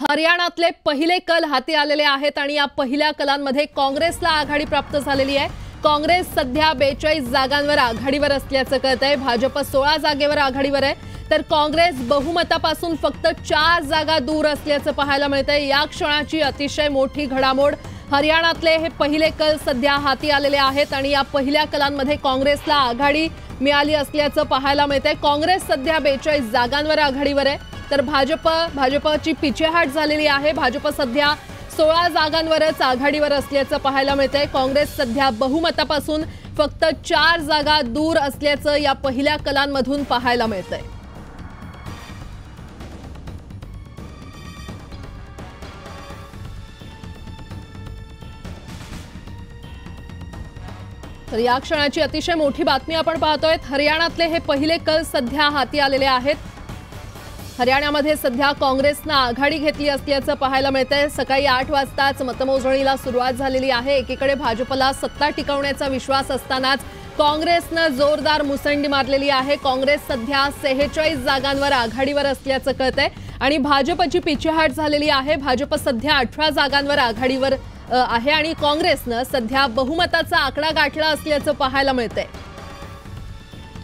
हरियाणातले पहिले कल हाती आलेले आहेत आणि या पहिल्या कलांमध्ये काँग्रेसला आघाडी प्राप्त झालेली आहे. काँग्रेस सध्या बेचाळीस जागांवर आघाडीवर असल्याचं कळत आहे भाजप सोळा जागेवर आघाडीवर आहे. तर काँग्रेस बहुमतापासून फक्त चार जागा दूर असल्याचं पाहायला मिळतंय. या क्षणाची अतिशय मोठी घडामोड. हरियाणातले हे पहिले कल सध्या हाती आलेले आहेत आणि या पहिल्या कलांमध्ये काँग्रेसला आघाडी मिळाली असल्याचं पाहायला मिळतंय. काँग्रेस सध्या बेचाळीस जागांवर आघाडीवर आहे. तर भाजप भाजपची पिछेहाट झालेली आहे. भाजप सध्या सोळा जागांवरच आघाडीवर असल्याचं पाहायला मिळतंय. काँग्रेस सध्या बहुमतापासून फक्त चार जागा दूर असल्याचं या पहिल्या कलांमधून पाहायला मिळतंय. तर या क्षणाची अतिशय मोठी बातमी आपण पाहतोय. हरियाणातले हे पहिले कल सध्या हाती आलेले आहेत. हरियाणामध्ये सध्या काँग्रेसनं आघाडी घेतली असल्याचं पाहायला मिळतंय. सकाळी आठ वाजताच मतमोजणीला सुरुवात झालेली आहे. एकीकडे भाजपला सत्ता टिकवण्याचा विश्वास असतानाच काँग्रेसनं जोरदार मुसंडी मारलेली आहे. काँग्रेस सध्या सेहेचाळीस जागांवर आघाडीवर असल्याचं कळतंय. आणि भाजपची पिछेहाट झालेली आहे. भाजप सध्या अठरा जागांवर आघाडीवर आहे. आणि काँग्रेसनं सध्या बहुमताचा आकडा गाठला असल्याचं पाहायला मिळतंय.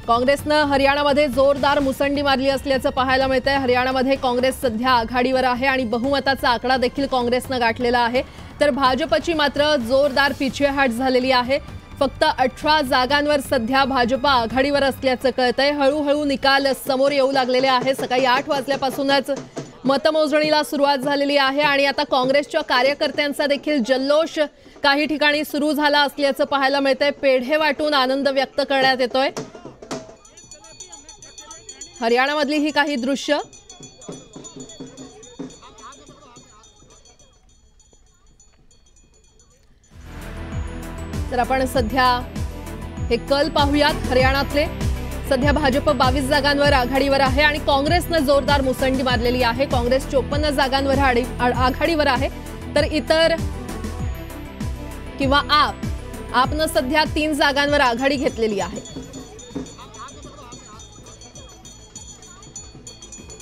काँग्रेसनं हरियाणामध्ये जोरदार मुसंडी मारली असल्याचं पाहायला मिळतंय. हरियाणामध्ये काँग्रेस सध्या आघाडीवर आहे आणि बहुमताचा आकडा देखील काँग्रेसनं गाठलेला आहे. तर भाजपची मात्र जोरदार पिछेहाट झालेली आहे. फक्त अठरा जागांवर सध्या भाजपा आघाडीवर असल्याचं कळतंय. हळूहळू निकाल समोर येऊ लागलेले आहे. सकाळी आठ वाजल्यापासूनच मतमोजणीला सुरुवात झालेली आहे आणि आता काँग्रेसच्या कार्यकर्त्यांचा देखील जल्लोष काही ठिकाणी सुरू झाला असल्याचं पाहायला मिळतंय. पेढे वाटून आनंद व्यक्त करण्यात येतोय. हरियाणामधली ही काही दृश्य. तर आपण सध्या हे कल पाहूयात हरियाणातले. सध्या भाजप बावीस जागांवर आघाडीवर आहे आणि काँग्रेसनं जोरदार मुसंडी मारलेली आहे. काँग्रेस चोपन्न जागांवर आडी- आघाडीवर आहे. तर इतर किंवा आप आपनं सध्या तीन जागांवर आघाडी घेतलेली आहे.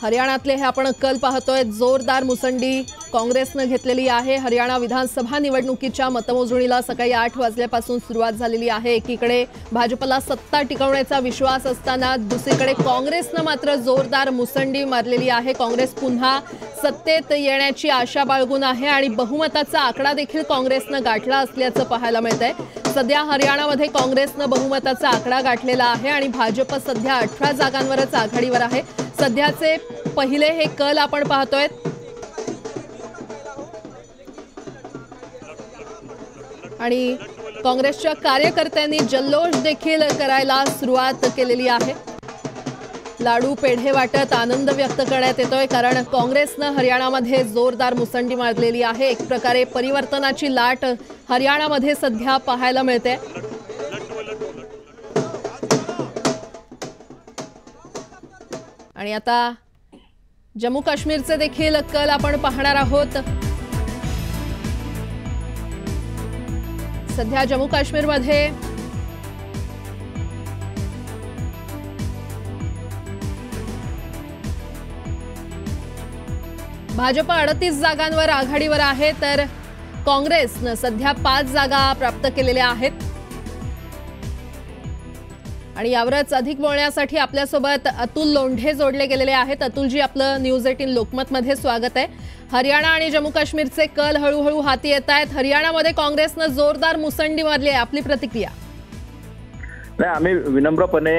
हरियाणातले हे आपण कल पाहतोय. जोरदार मुसंडी काँग्रेसनं घेतलेली आहे. हरियाणा विधानसभा निवडणुकीच्या मतमोजणीला सकाळी आठ वाजल्यापासून सुरुवात झालेली आहे. एकीकडे भाजपला सत्ता टिकवण्याचा विश्वास असताना दुसरीकडे काँग्रेसनं मात्र जोरदार मुसंडी मारलेली आहे. काँग्रेस पुन्हा सत्तेत येण्याची आशा बाळगून आहे आणि बहुमताचा आकडा देखील काँग्रेसनं गाठला असल्याचं पाहायला मिळतंय. सध्या हरियाणामध्ये काँग्रेसनं बहुमताचा आकडा गाठलेला आहे आणि भाजप सध्या अठरा जागांवरच आघाडीवर आहे. सध्याचे पहिले हे कल आपण पाहतोय. आणि काँग्रेसच्या कार्यकर्त्यांनी जल्लोष देखील करायला सुरुवात केलेली आहे. लाडू पेढे वाटत आनंद व्यक्त करण्यात येतोय कारण काँग्रेसनं हरियाणामध्ये जोरदार मुसंडी मारलेली आहे. एक प्रकारे परिवर्तनाची लाट हरियाणामध्ये सध्या पाहायला मिळते. आणि आता जम्मू काश्मीरचे देखील कल आपण पाहणार आहोत. सध्या जम्मू काश्मीरमध्ये भाजप अडतीस जागांवर आघाडीवर आहे तर काँग्रेसनं सध्या पाच जागा प्राप्त केलेल्या आहेत. आणि यावरच अधिक बोलण्यासाठी आपल्यासोबत अतुल लोंढे जोडले गेलेले आहेत. अतुलजी आपलं न्यूज एटीन लोकमतमध्ये स्वागत आहे. हरियाणा आणि जम्मू काश्मीरचे कल हळूहळू हाती येत आहेत. हरियाणामध्ये काँग्रेसनं जोरदार मुसंडी मारली आहे. आपली प्रतिक्रिया? नाही आम्ही विनम्रपणे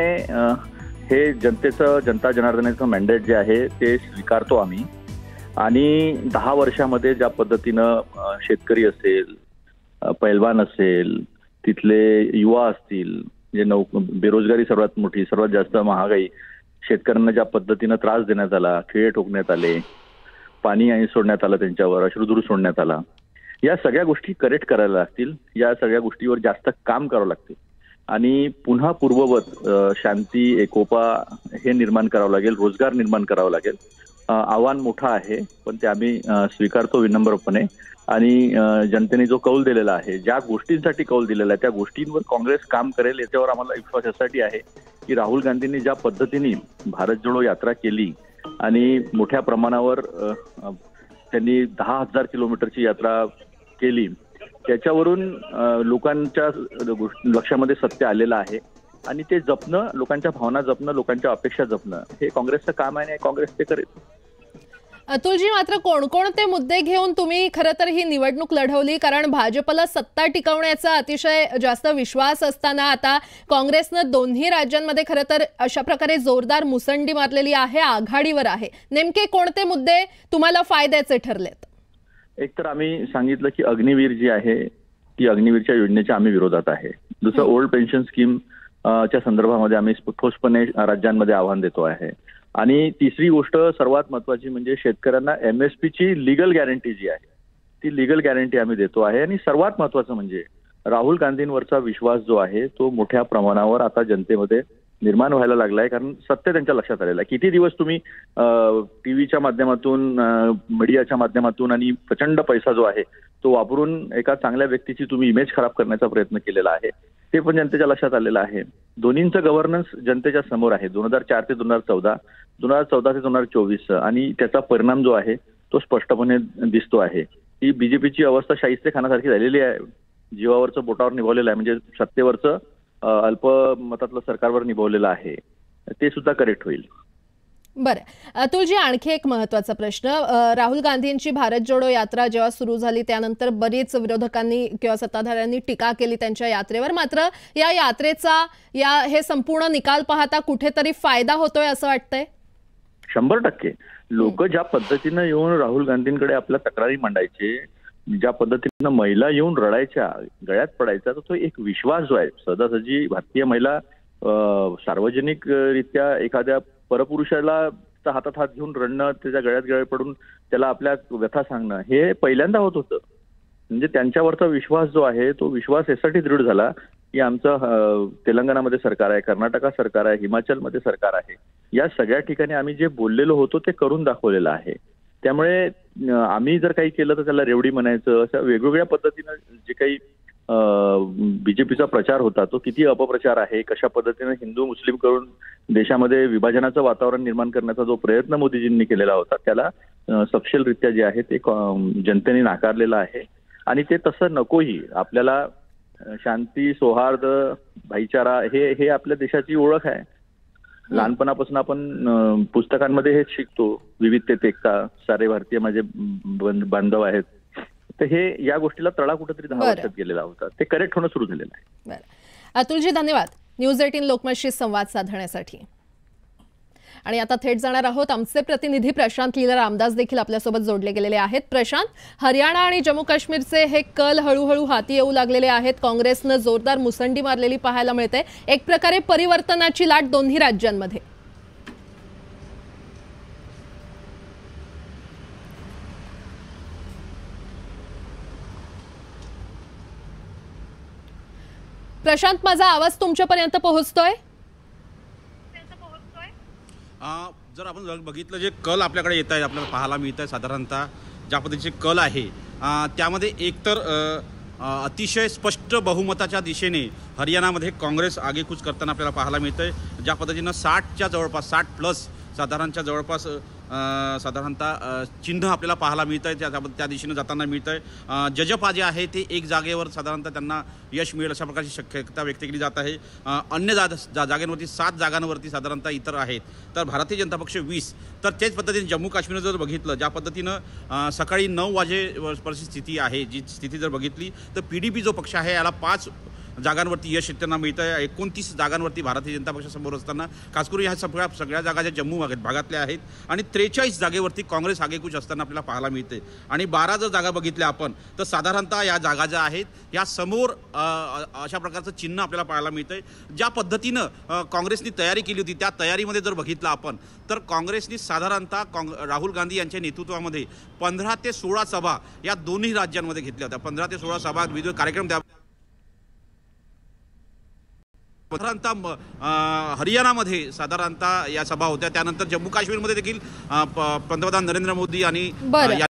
हे जनतेचं जनता जनार्दनाचं मॅन्डेट जे आहे ते स्वीकारतो आम्ही. आणि दहा वर्षामध्ये ज्या पद्धतीनं शेतकरी असेल पैलवान असेल तिथले युवा असतील म्हणजे नौ बेरोजगारी सर्वात मोठी सर्वात जास्त महागाई शेतकऱ्यांना ज्या पद्धतीनं त्रास देण्यात आला खिळे ठोकण्यात आले पाणी आणि सोडण्यात आलं त्यांच्यावर अश्रुधूर सोडण्यात आला या सगळ्या गोष्टी करेक्ट करायला लागतील. या सगळ्या गोष्टीवर जास्त काम करावं लागतील आणि पुन्हा पूर्ववत शांती एकोपा हे निर्माण करावं लागेल रोजगार निर्माण करावं लागेल. आव्हान मोठं आहे पण ते आम्ही स्वीकारतो विनम्रपणे. आणि जनतेने जो कौल दिलेला आहे ज्या गोष्टींसाठी कौल दिलेला आहे त्या गोष्टींवर काँग्रेस काम करेल याच्यावर आम्हाला विश्वास यासाठी आहे की राहुल गांधींनी ज्या पद्धतीने भारत जोडो यात्रा केली आणि मोठ्या प्रमाणावर त्यांनी दहा हजार किलोमीटरची यात्रा केली त्याच्यावरून लोकांच्या लक्षामध्ये सत्य आलेलं आहे. आणि ते जपणं लोकांच्या भावना जपणं लोकांच्या अपेक्षा जपणं हे काँग्रेसचं काम आहे आणि काँग्रेस ते करेल. अतुलजी मात्र कोणकोणते मुद्दे घेऊन तुम्ही खरं तर ही निवडणूक लढवली? कारण भाजपला सत्ता टिकवण्याचा अतिशय जास्त विश्वास असताना आता काँग्रेसनं दोन्ही राज्यांमध्ये खरं तर अशा प्रकारे जोरदार मुसंडी मारलेली आहे आघाडीवर आहे. नेमके कोणते मुद्दे तुम्हाला फायद्याचे ठरलेत? एक तर आम्ही सांगितलं की अग्निवीर जी आहे ती अग्निवीरच्या योजनेच्या आम्ही विरोधात आहे. दुसरं ओल्ड पेन्शन स्कीम च्या संदर्भामध्ये आम्ही ठोसपणे राज्यांमध्ये आव्हान देतो आहे. आणि तिसरी गोष्ट सर्वात महत्वाची म्हणजे शेतकऱ्यांना एमएसपी ची लिगल गॅरंटी जी आहे ती लिगल गॅरंटी आम्ही देतो आहे. आणि सर्वात महत्वाचं म्हणजे राहुल गांधींवरचा विश्वास जो आहे तो मोठ्या प्रमाणावर आता जनतेमध्ये निर्माण व्हायला लागलाय. कारण सत्य त्यांच्या लक्षात आलेलं आहे. किती दिवस तुम्ही टीव्हीच्या माध्यमातून मीडियाच्या माध्यमातून आणि प्रचंड पैसा जो आहे तो वापरून एका चांगल्या व्यक्तीची तुम्ही इमेज खराब करण्याचा प्रयत्न केलेला आहे. ते पण जनतेच्या लक्षात आलेलं आहे. दोन्हींचं गव्हर्नन्स जनतेच्या समोर आहे. दोन हजार चार ते दोन हजार चौदा दोन हजार चौदा ते दोन हजार चोवीस आणि त्याचा परिणाम जो आहे तो स्पष्टपणे दिसतो आहे. ही बीजेपीची अवस्था शाहिस्ते खानासारखी झालेली आहे. जीवावरचं बोटावर निभावलेलं आहे. म्हणजे सत्तेवरचं अल्प अल्पमतातलं सरकारवर निभावलेलं आहे. ते सुद्धा करेक्ट होईल. बरं. अतुलजी आणखी एक महत्त्वाचा प्रश्न. राहुल गांधींची भारत जोडो यात्रा जेव्हा सुरू झाली त्यानंतर बरीच विरोधकांनी किंवा सत्ताधाऱ्यांनी टीका केली त्यांच्या यात्रेवर. मात्र या यात्रेचा या हे संपूर्ण निकाल पाहता कुठेतरी फायदा होतोय असं वाटतंय? शंभर टक्के. लोक ज्या पद्धतीनं येऊन राहुल गांधींकडे आपल्या तक्रारी मांडायचे ज्या पद्धतीनं महिला येऊन रडायच्या गळ्यात पडायचा तर तो एक विश्वास जो आहे. सहजासहजी भारतीय महिला सार्वजनिकरित्या एखाद्या परपुरुषाला त्या हातात हात घेऊन रडणं त्याच्या गळ्यात गळे पडून त्याला आपल्या व्यथा सांगणं हे पहिल्यांदा होत होतं. म्हणजे त्यांच्यावरचा विश्वास जो आहे तो विश्वास यासाठी दृढ झाला की आमचं तेलंगणामध्ये सरकार आहे कर्नाटका सरकार आहे हिमाचलमध्ये सरकार आहे. या सगळ्या ठिकाणी आम्ही जे बोललेलो होतो ते करून दाखवलेलं आहे. त्यामुळे आम्ही जर काही केलं तर त्याला रेवडी म्हणायचं अशा वेगवेगळ्या पद्धतीनं जे काही बीजेपीचा प्रचार होता तो किती अपप्रचार आहे कशा पद्धतीने हिंदू मुस्लिम करून देशामध्ये विभाजनाचं वातावरण निर्माण करण्याचा जो प्रयत्न मोदीजींनी केलेला होता त्याला सक्षलरित्या जे आहे ते जनतेने नाकारलेलं आहे. आणि ते तसं नकोही. आपल्याला शांती सौहार्द भाईचारा हे हे आपल्या देशाची ओळख आहे. लहानपणापासून आपण पुस्तकांमध्ये हेच शिकतो. विविधतेत एकता सारे भारतीय माझे बांधव आहेत. तर हे या गोष्टीला तळा कुठेतरी दहा. वर्षात गेलेला होता. ते करेक्ट होणं सुरू झालेलं आहे. अतुलजी धन्यवाद. न्यूज एटीन लोकमतशी संवाद साधण्यासाठी. आणि आता थेट जाणार आहोत. आमचे प्रतिनिधी प्रशांत लीला रामदास देखील आपल्यासोबत जोडले गेलेले आहेत. प्रशांत हरियाणा आणि जम्मू काश्मीरचे हे कल हळूहळू हाती येऊ लागलेले आहेत. काँग्रेसनं जोरदार मुसंडी मारलेली पाहायला मिळते. एक प्रकारे परिवर्तनाची लाट दोन्ही राज्यांमध्ये. प्रशांत माझा आवाज तुमच्यापर्यंत पोहोचतोय? जर आपण जर बघितलं जे कल आपल्याकडे येत आहे आपल्याला पाहायला मिळत आहे साधारणतः ज्या पद्धतीचे कल आहे त्यामध्ये एकतर अतिशय स्पष्ट बहुमताच्या दिशेने हरियाणामध्ये काँग्रेस आगेकूच करताना आपल्याला पाहायला मिळतं आहे ज्या पद्धतीनं साठच्या जवळपास साठ प्लस साधारणच्या जवळपास साधारणतः चिन्ह आपल्याला पाहायला मिळतं आहे त्या त्या दिशेनं जाताना मिळतं आहे जजपा जे आहे ते एक जागेवर साधारणतः त्यांना यश मिळेल अशा प्रकारची शक्यता व्यक्त केली जात आहे. अन्य जा जा जागांवरती सात जागांवरती साधारणतः इतर आहेत. तर भारतीय जनता पक्ष वीस. तर तेच पद्धतीने जम्मू काश्मीर जर बघितलं ज्या पद्धतीनं सकाळी नऊ वाजेपर्यंत स्थिती आहे जी स्थिती जर बघितली तर पी डी पी जो पक्ष आहे याला पाच जागांवरती यश त्यांना मिळतं आहे एकोणतीस जागांवरती भारतीय जनता पक्षासमोर असताना खास करून ह्या सगळ्या सगळ्या जागा ज्या जम्मू भागात भागातल्या आहेत आणि त्रेचाळीस जागेवरती काँग्रेस आगेकूच असताना आपल्याला पाहायला मिळते आणि बारा जर जागा बघितल्या आपण तर साधारणतः या जागा ज्या आहेत या समोर अशा प्रकारचं चिन्ह आपल्याला पाहायला मिळतंय. ज्या पद्धतीनं काँग्रेसनी तयारी केली होती त्या तयारीमध्ये जर बघितलं आपण तर काँग्रेसनी साधारणतः काँग राहुल गांधी यांच्या नेतृत्वामध्ये पंधरा ते सोळा सभा या दोन्ही राज्यांमध्ये घेतल्या होत्या. पंधरा ते सोळा सभा विविध कार्यक्रम त्या साधारणतः हरियाणामध्ये साधारणतः या सभा होत्या. त्यानंतर जम्मू काश्मीरमध्ये देखील पंतप्रधान नरेंद्र मोदी आणि